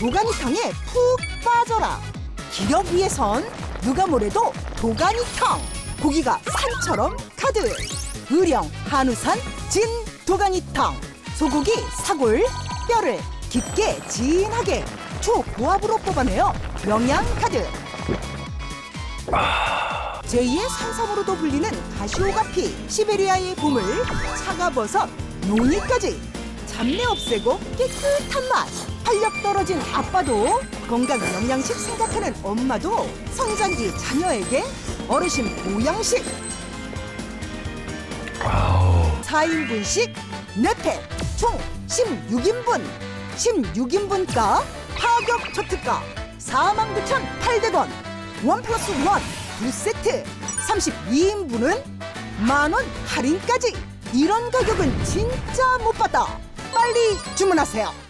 도가니탕에 푹 빠져라. 기력 위해선 누가 뭐래도 도가니탕. 고기가 산처럼 가득. 의령 한우산 진 도가니탕. 소고기 사골 뼈를 깊게 진하게 초고압으로 뽑아내어 영양 가득. 제2의 산삼으로도 불리는 가시오가피, 시베리아의 보물, 차가버섯, 노니까지 잡내 없애고 깨끗한 맛. 활력 떨어진 아빠도 건강 영양식 생각하는 엄마도 성장기 자녀에게 어르신 보양식. 4인분씩 4팩 총 16인분. 16인분가 파격 초특가 49,800원. 원 플러스 원 2세트 32인분은 만원 할인까지. 이런 가격은 진짜 못 받아. 빨리 주문하세요